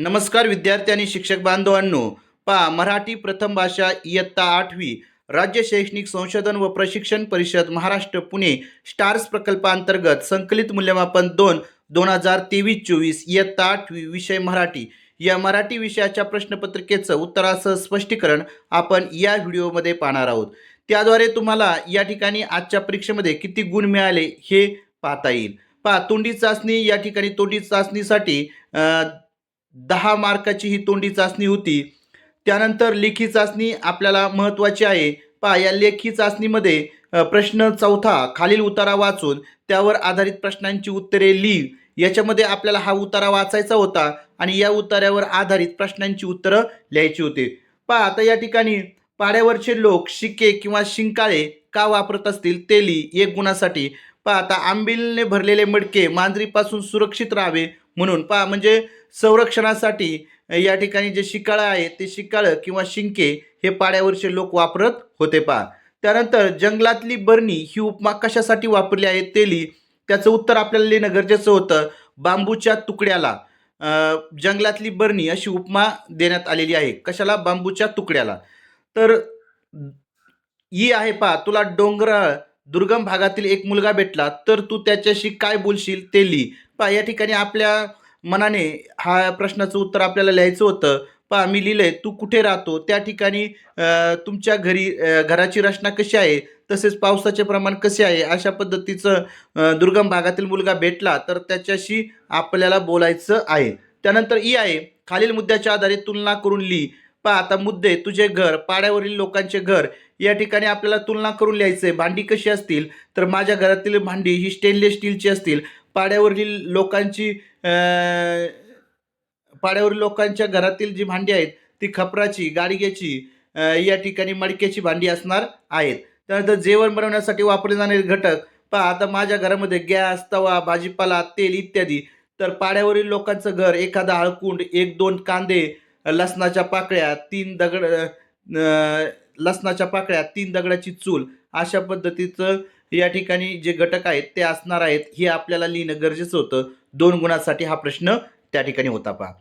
नमस्कार विद्यार्थी आणि शिक्षक बांधवांनो. पा मराठी प्रथम भाषा इयत्ता आठवी राज्य शैक्षणिक संशोधन व प्रशिक्षण परिषद महाराष्ट्र पुणे स्टार्स प्रकल्पांतर्गत संकलित मूल्यमापन दोन दोन हजार तेवीस चोवीस इयत्ता आठवी विषय मराठी. या मराठी विषयाच्या प्रश्नपत्रिकेचं उत्तरासह स्पष्टीकरण आपण या व्हिडिओमध्ये पाहणार आहोत. त्याद्वारे तुम्हाला या ठिकाणी आजच्या परीक्षेमध्ये किती गुण मिळाले हे पाहता येईल. पहा तोंडी चाचणी या ठिकाणी तोंडी चाचणीसाठी दहा मार्काची ही तोंडी चाचणी होती. त्यानंतर लेखी चाचणी आपल्याला महत्त्वाची आहे. पहा या लेखी चाचणीमध्ये प्रश्न चौथा खालील उतारा वाचून त्यावर आधारित प्रश्नांची उत्तरे लिही. याच्यामध्ये आपल्याला हा उतारा वाचायचा होता आणि या उतार्यावर आधारित प्रश्नांची उत्तरं लिहायची होती. पहा आता या ठिकाणी पाड्यावरचे लोक शिके किंवा शिंकाळे का वापरत असतील ते एक गुणासाठी. पहा आता आंबिलने भरलेले मडके मांजरीपासून सुरक्षित राहावे म्हणून पहा म्हणजे संरक्षणासाठी या ठिकाणी जे शिकाळं आहे ते शिकाळं किंवा शिंके हे पाड्यावरचे लोक वापरत होते पहा. त्यानंतर जंगलातली बरणी ही उपमा कशासाठी वापरली आहे तेली त्याचं उत्तर आपल्याला लिहिणं गरजेचं होतं. बांबूच्या तुकड्याला जंगलातली बरणी अशी उपमा देण्यात आलेली आहे. कशाला? बांबूच्या तुकड्याला. तर ही आहे पहा तुला डोंगराळ दुर्गम भागातील एक मुलगा भेटला तर तू त्याच्याशी काय बोलशील ते लिही. पहा या ठिकाणी आपल्या मनाने हा प्रश्नाचं उत्तर आपल्याला लिहायचं होतं. पहा मी लिहिलंय तू कुठे राहतो? त्या ठिकाणी तुमच्या घरी घराची रचना कशी आहे? तसेच पावसाचे प्रमाण कसे आहे? अशा पद्धतीचं दुर्गम भागातील मुलगा भेटला तर त्याच्याशी आपल्याला बोलायचं आहे. त्यानंतर ई आहे खालील मुद्द्याच्या आधारे तुलना करून लिही. पहा आता मुद्दे तुझे घर पाड्यावरील लोकांचे घर या ठिकाणी आपल्याला तुलना करून लिहायचं आहे भांडी कशी असतील? तर माझ्या घरातील भांडी ही स्टेनलेस स्टीलची असतील. पाड्यावरील लोकांची पाड्यावरील लोकांच्या घरातील जी भांडी आहेत ती खपराची गाडग्याची या ठिकाणी मडक्याची भांडी असणार आहेत. त्यानंतर जेवण बनवण्यासाठी वापरले जाणारे घटक पहा. आता माझ्या घरामध्ये गॅस तवा भाजीपाला तेल इत्यादी. तर पाड्यावरील लोकांचं घर एखादा हळकुंड एक दोन कांदे लसणाच्या पाकळ्या तीन दगड लसणाच्या पाकळ्या तीन दगडाची चूल अशा पद्धतीचं या ठिकाणी जे घटक आहेत ते असणार आहेत हे आपल्याला लिहिणं गरजेचं होतं. दोन गुणांसाठी हा प्रश्न त्या ठिकाणी होता पहा.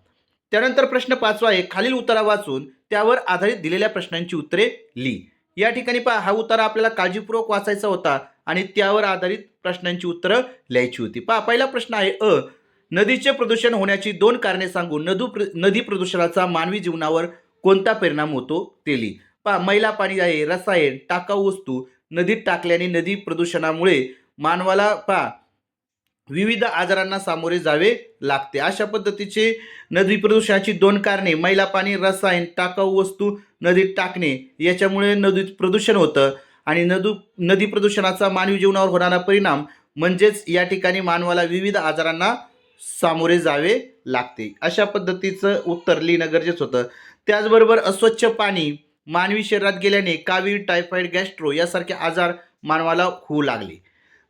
त्यानंतर प्रश्न पाचवा आहे खालील उतारा वाचून त्यावर आधारित दिलेल्या प्रश्नांची उत्तरे लिही. या ठिकाणी पहा हा उतारा आपल्याला काळजीपूर्वक वाचायचा होता आणि त्यावर आधारित प्रश्नांची उत्तरं लिहायची होती. पहा पहिला प्रश्न आहे अ. नदीचे प्रदूषण होण्याची दोन कारणे सांगून नदू प्र नदी प्रदूषणाचा मानवी जीवनावर कोणता परिणाम होतो ते लिही. पहा मैला पाणी आहे रसायन टाकाऊ वस्तू नदीत टाकल्याने नदी प्रदूषणामुळे मानवाला पहा विविध आजारांना सामोरे जावे लागते. अशा पद्धतीचे नदी प्रदूषणाची दोन कारणे मैला पाणी रसायन टाकाऊ वस्तू नदीत टाकणे याच्यामुळे नदीत प्रदूषण होतं आणि नदू नदी प्रदूषणाचा मानवी जीवनावर होणारा परिणाम म्हणजेच या ठिकाणी मानवाला विविध आजारांना सामोरे जावे लागते. अशा पद्धतीचं उत्तर लिहिणं गरजेचं होतं. त्याचबरोबर अस्वच्छ पाणी मानवी शरीरात गेल्याने कावीळ टायफॉइड गॅस्ट्रो यासारखे आजार मानवाला होऊ लागले.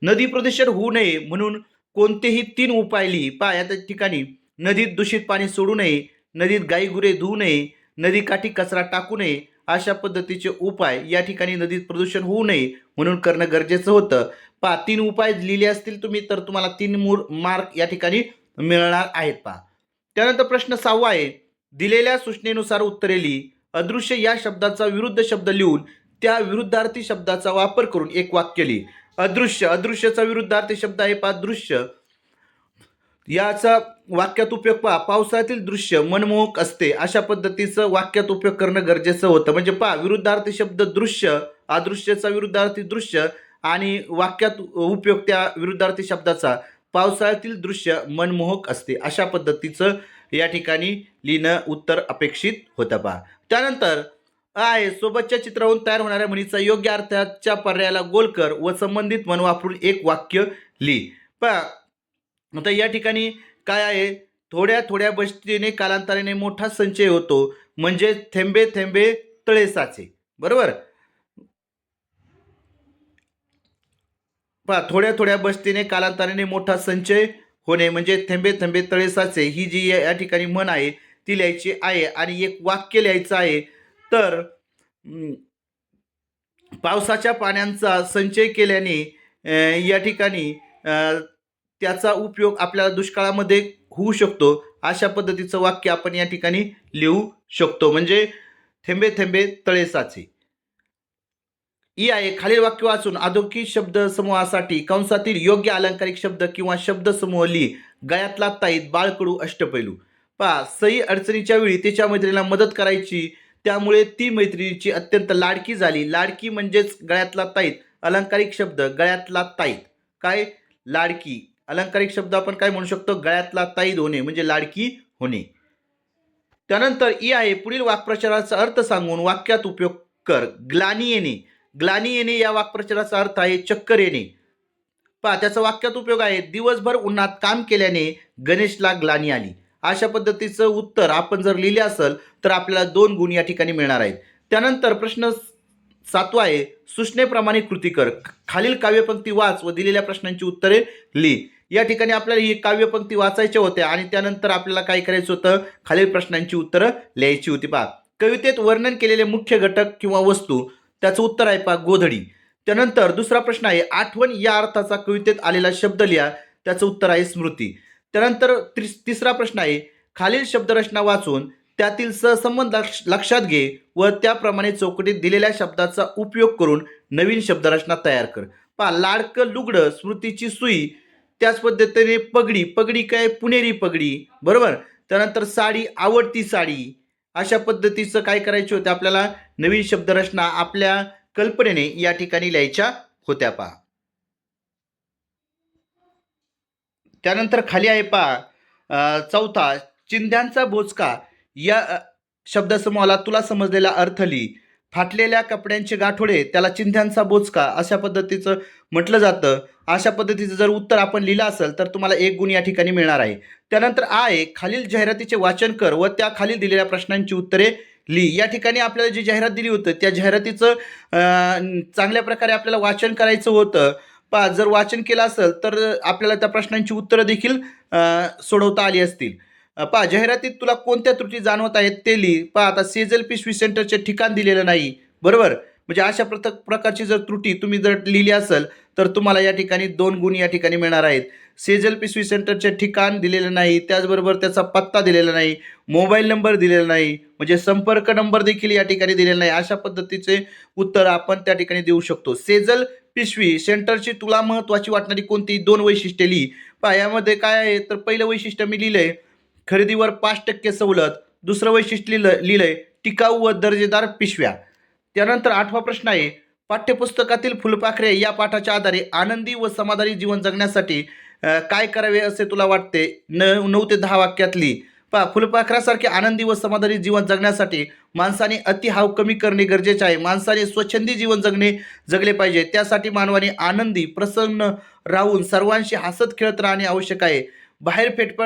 नदी प्रदूषण होऊ नये म्हणून कोणतेही तीन उपाय लिही. पहा या ठिकाणी नदीत दूषित पाणी सोडू नये नदीत गाई गुरे धुवू नये नदीकाठी कचरा टाकू नये अशा पद्धतीचे उपाय या ठिकाणी नदीत प्रदूषण होऊ नये म्हणून करणं गरजेचं होतं. पहा तीन उपाय लिहिले असतील तुम्ही तर तुम्हाला तीन मूर मार्क या ठिकाणी मिळणार आहेत पहा. त्यानंतर प्रश्न सहावा आहे. दिलेल्या सूचनेनुसार उत्तरे लिही. अदृश्य या शब्दाचा विरुद्ध शब्द लिहून त्या विरुद्धार्थी शब्दाचा वापर करून एक वाक्य लिही. अदृश्य अदृश्यचा विरुद्धार्थी शब्द आहे पा दृश्य. याचा वाक्यात उपयोग पहा पावसाळ्यातील दृश्य मनमोहक असते. अशा पद्धतीचं वाक्यात उपयोग करणं गरजेचं होतं. म्हणजे पहा विरुद्धार्थी शब्द दृश्य अदृश्यचा विरुद्धार्थी दृश्य आणि वाक्यात उपयोग त्या विरुद्धार्थी शब्दाचा. पावसाळ्यातील दृश्य मनमोहक असते. अशा पद्धतीचं या ठिकाणी लिहिणं उत्तर अपेक्षित होतं पहा. त्यानंतर आहे सोबतच्या चित्रावरून तयार होणाऱ्या म्हणीचा योग्य अर्थाच्या पर्यायाला गोल कर व संबंधित म्हण वापरून एक वाक्य लिही पहा आता या ठिकाणी काय आहे? थोड्या थोड्या बस्तीने कालांतराने मोठा संचय होतो. म्हणजे थेंबे थेंबे तळे साचे. बरोबर? पहा थोड्या थोड्या बस्तीने कालांतराने मोठा संचय होणे म्हणजे थेंबे थेंबे तळे साचे ही जी या या ठिकाणी म्हण आहे ती लिहायची आहे आणि एक वाक्य लिहायचं आहे. तर पावसाच्या पाण्याचा संचय केल्याने या ठिकाणी त्याचा उपयोग आपल्याला दुष्काळामध्ये होऊ शकतो. अशा पद्धतीचं वाक्य आपण या ठिकाणी लिहू शकतो. म्हणजे थेंबे थेंबे तळे साचे. ई आहे खालील वाक्य वाचून अधोकी शब्द समूहासाठी कंसातील योग्य अलंकारिक शब्द किंवा शब्द समूह लिही. गळ्यातला ताईत बाळकडू अष्टपैलू. पहा सई अडचणीच्या वेळी तिच्या मैत्रिणीला मदत करायची त्यामुळे ती मैत्रिणीची अत्यंत लाडकी झाली. लाडकी म्हणजेच गळ्यातला ताईत अलंकारिक शब्द गळ्यातला ताईत. काय? लाडकी. अलंकारिक शब्द आपण काय म्हणू शकतो? गळ्यातला ताईत होणे म्हणजे लाडकी होणे. त्यानंतर ई आहे पुढील वाक्प्रचाराचा अर्थ सांगून वाक्यात उपयोग कर. ग्लानी येणे. ग्लानी येणे या वाक्प्रचाराचा अर्थ आहे चक्कर येणे. पहा त्याचा वाक्यात उपयोग आहे. दिवसभर उन्हात काम केल्याने गणेशला ग्लानी आली. अशा पद्धतीचं उत्तर आपण जर लिहिले असेल तर आपल्याला दोन गुण या ठिकाणी मिळणार आहेत. त्यानंतर प्रश्न सातवा आहे सूचनेप्रमाणे कृती कर. खालील काव्यपंक्ती वाच व दिलेल्या प्रश्नांची उत्तरे लिही या ठिकाणी आपल्याला ही काव्यपंक्ती वाचायच्या होत्या आणि त्यानंतर आपल्याला काय करायचं होतं? खालील प्रश्नांची उत्तरं लिहायची होती. पहा कवितेत वर्णन केलेले मुख्य घटक किंवा वस्तू त्याचं उत्तर आहे पहा गोधडी. त्यानंतर दुसरा प्रश्न आहे आठवण या अर्थाचा कवितेत आलेला शब्द लिहा त्याचं उत्तर आहे स्मृती. त्यानंतर त्रिस तिसरा प्रश्न आहे. खालील शब्दरचना वाचून त्यातील सहसंबंध लक्ष लक्षात घे व त्याप्रमाणे चौकटीत दिलेल्या शब्दाचा उपयोग करून नवीन शब्दरचना तयार कर. पहा लाडकं लुगडं स्मृतीची सुई त्याच पद्धतीने पगडी पगडी काय? पुणेरी पगडी. बरोबर? त्यानंतर साडी आवडती साडी. अशा पद्धतीचं काय करायचे होते आपल्याला? नवीन शब्दरचना आपल्या कल्पनेने या ठिकाणी लिहायच्या होत्या पहा. त्यानंतर खाली आहे पा चौथा चिंध्यांचा बोचका. या शब्दसमूहाला तुला समजलेला अर्थ लिही. फाटलेल्या कपड्यांचे गाठोडे त्याला चिंध्यांचा बोचका अशा पद्धतीचं म्हटलं जातं. अशा पद्धतीचं जर उत्तर आपण लिहिलं असेल तर तुम्हाला एक गुण या ठिकाणी मिळणार आहे. त्यानंतर आय खालील जाहिरातीचे वाचन कर व त्या खालील दिलेल्या प्रश्नांची उत्तरे ली या ठिकाणी आपल्याला जी जाहिरात दिली होतं त्या जाहिरातीचं चांगल्या प्रकारे आपल्याला वाचन करायचं होतं. पा जर वाचन केलं असेल तर आपल्याला त्या प्रश्नांची उत्तरं देखील सोडवता आली असतील. पा पहा जाहिरातीत तुला कोणत्या त्रुटी जाणवत आहेत ते लिही. पहा आता सेजल पिशवी सेंटरचे ठिकाण दिलेलं नाही. बरोबर? म्हणजे अशा प्रथ प्रकारची जर त्रुटी तुम्ही जर लिहिली असेल तर तुम्हाला या ठिकाणी दोन गुण या ठिकाणी मिळणार आहेत. सेजल पिशवी सेंटरचे ठिकाण दिलेलं नाही त्याचबरोबर त्याचा पत्ता दिलेला नाही मोबाईल नंबर दिलेला नाही म्हणजे संपर्क नंबर देखील या ठिकाणी दिलेला नाही. अशा पद्धतीचे उत्तर आपण त्या ठिकाणी देऊ शकतो. सेजल पिशवी सेंटरची तुला महत्त्वाची वाटणारी कोणती? दोन वैशिष्ट्ये लिही. पहा यामध्ये काय आहे? तर पहिलं वैशिष्ट्य मी लिहिलंय खरेदीवर पाच टक्के सवलत. दुसरं वैशिष्ट्य लिहिलं लिहिलंय टिकाऊ व दर्जेदार पिशव्या. त्यानंतर आठवा प्रश्न आहे पाठ्यपुस्तकातील फुलपाखरे या पाठाच्या आधारे आनंदी व समाधानी जीवन जगण्यासाठी काय करावे असे तुला वाटते? न नऊ ते दहा वाक्यातली पा फुलपाखरासारखे आनंदी व समाधानी जीवन जगण्यासाठी माणसाने अतिहाव कमी करणे गरजेचे आहे. माणसाने स्वच्छंदी जीवन जगणे जगले पाहिजे. त्यासाठी मानवाने आनंदी प्रसन्न राहून सर्वांशी हसत खेळत राहणे आवश्यक आहे. बाहेर फेटप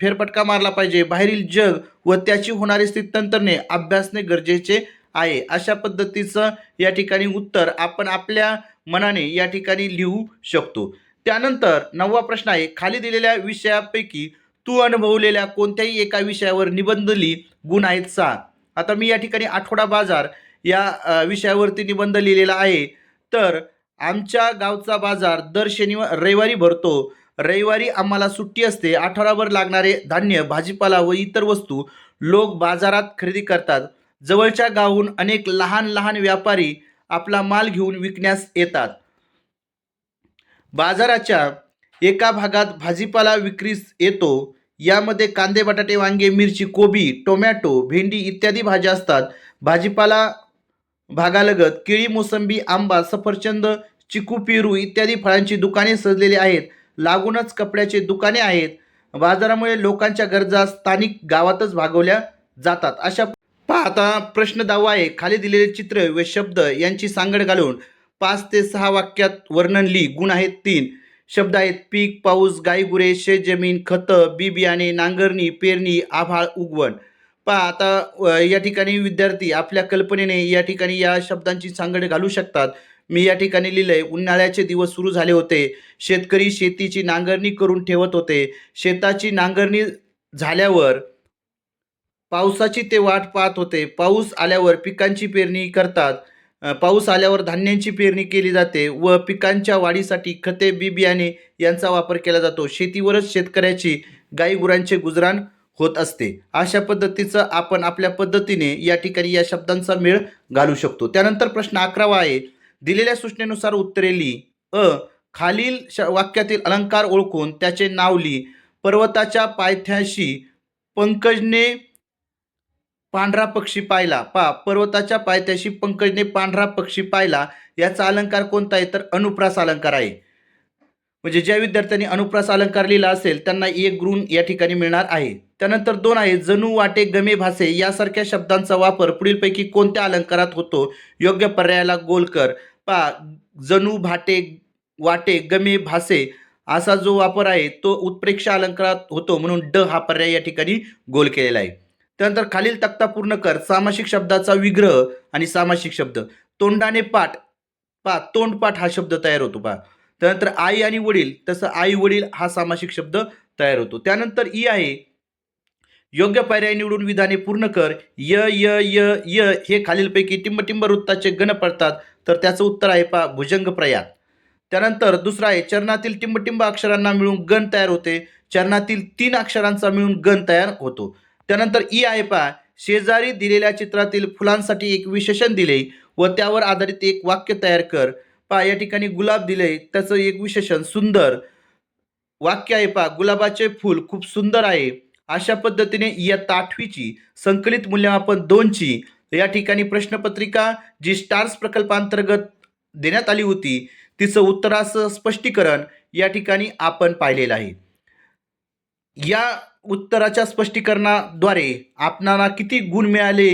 फेरफटका मारला पाहिजे. बाहेरील जग व त्याची होणारी स्थित्यंतरणे अभ्यासणे गरजेचे आहे. अशा पद्धतीचं या ठिकाणी उत्तर आपण आपल्या मनाने या ठिकाणी लिहू शकतो. त्यानंतर नववा प्रश्न आहे. खाली दिलेल्या विषयापैकी तू अनुभवलेल्या कोणत्याही एका विषयावर निबंध लिही गुण आहेत सहा आता मी या ठिकाणी आठवडा बाजार या विषयावरती निबंध लिहिलेला आहे. तर आमच्या गावचा बाजार दर शनिवार रविवारी भरतो. रविवारी आम्हाला सुट्टी असते. आठवडाभर लागणारे धान्य भाजीपाला व इतर वस्तू लोक बाजारात खरेदी करतात. जवळच्या गावाहून अनेक लहान लहान व्यापारी आपला माल घेऊन विकण्यास येतात. बाजाराच्या एका भागात भाजीपाला विक्रीस येतो यामध्ये कांदे बटाटे वांगे मिरची कोबी टोमॅटो भेंडी इत्यादी भाज्या असतात. भाजीपाला भागालगत केळी मोसंबी आंबा सफरचंद चिकू पेरू इत्यादी फळांची दुकाने सजलेली आहेत. लागूनच कपड्याचे दुकाने आहेत. बाजारामुळे लोकांच्या गरजा स्थानिक गावातच भागवल्या जातात. अशा पाहता प्रश्न दावा आहे. खाली दिलेले चित्र व शब्द यांची सांगड घालून पाच ते सहा वाक्यात वर्णन लिही गुण आहेत तीन. शब्द आहेत पीक पाऊस गायगुरे शेतजमीन खतं बी बियाणे नांगरणी पेरणी आभाळ उगवण. पहा आता या ठिकाणी विद्यार्थी आपल्या कल्पनेने या ठिकाणी या शब्दांची सांगड घालू शकतात. मी या ठिकाणी लिहिलंय उन्हाळ्याचे दिवस सुरू झाले होते. शेतकरी शेतीची नांगरणी करून ठेवत होते. शेताची नांगरणी झाल्यावर पावसाची ते वाट पाहत होते. पाऊस आल्यावर पिकांची पेरणी करतात. पाऊस आल्यावर धान्यांची पेरणी केली जाते व पिकांच्या वाढीसाठी खते बी बियाणे यांचा वापर केला जातो. शेतीवरच शेतकऱ्याची गाई गुरांचे गुजराण होत असते. अशा पद्धतीचं आपण आपल्या पद्धतीने या ठिकाणी या शब्दांचा मेळ घालू शकतो. त्यानंतर प्रश्न अकरावा आहे. दिलेल्या सूचनेनुसार उत्तरे लिही. अ खालील श वाक्यातील अलंकार ओळखून त्याचे नाव लिही. पर्वताच्या पायथ्याशी पंकजने पांढरा पक्षी पाहिला. पा पर्वताच्या पायथ्याशी पंकजने पांढरा पक्षी पाहिला. याचा अलंकार कोणता आहे? तर अनुप्रास अलंकार आहे. म्हणजे ज्या विद्यार्थ्यांनी अनुप्रास अलंकार लिहिला असेल त्यांना एक गुण या ठिकाणी मिळणार आहे. त्यानंतर दोन आहे जणू वाटे गमे भासे यासारख्या शब्दांचा वापर पुढीलपैकी कोणत्या अलंकारात होतो? योग्य पर्यायाला गोल कर. पा जणू भाटे वाटे गमे भासे असा जो वापर आहे तो उत्प्रेक्षा अलंकारात होतो म्हणून ड हा पर्याय या ठिकाणी गोल केलेला आहे. त्यानंतर खालील तक्ता पूर्ण कर. सामासिक शब्दाचा विग्रह आणि सामासिक शब्द. तोंडाने पाठ. पा तोंडपाठ हा शब्द तयार होतो पा त्यानंतर आई आणि वडील तसं आई वडील हा सामासिक शब्द तयार होतो. त्यानंतर ई आहे योग्य पर्याय निवडून विधाने पूर्ण कर. य य य य हे खालीलपैकी टिंबटिंब वृत्ताचे गण पडतात. तर त्याचं उत्तर आहे पा भुजंग प्रयात त्यानंतर दुसरा आहे चरणातील टिंबटिंब अक्षरांना मिळून गण तयार होते. चरणातील तीन अक्षरांचा मिळून गण तयार होतो. त्यानंतर ई आहे पा शेजारी दिलेल्या चित्रातील फुलांसाठी एक विशेषण दिले व त्यावर आधारित एक वाक्य तयार कर. पा या ठिकाणी गुलाब दिले. त्याचं एक विशेषण सुंदर. वाक्य आहे पा गुलाबाचे फूल खूप सुंदर आहे. अशा पद्धतीने इयत्ता आठवीची संकलित मूल्यमापन दोनची या ठिकाणी प्रश्नपत्रिका जी स्टार्स प्रकल्पांतर्गत देण्यात आली होती तिचं उत्तराचं स्पष्टीकरण या ठिकाणी आपण पाहिलेलं आहे. या उत्तराच्या स्पष्टीकरणाद्वारे आपणाला किती गुण मिळाले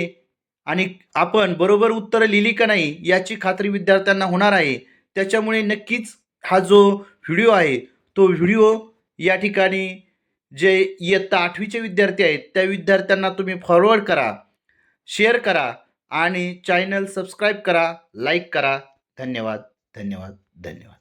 आणि आपण बरोबर उत्तरं लिहिली का नाही याची खात्री विद्यार्थ्यांना होणार आहे. त्याच्यामुळे नक्कीच हा जो व्हिडिओ आहे तो व्हिडिओ या ठिकाणी जे इयत्ता आठवीचे विद्यार्थी आहेत त्या विद्यार्थ्यांना तुम्ही फॉरवर्ड करा शेअर करा आणि चॅनल सबस्क्राईब करा लाईक करा. धन्यवाद धन्यवाद धन्यवाद.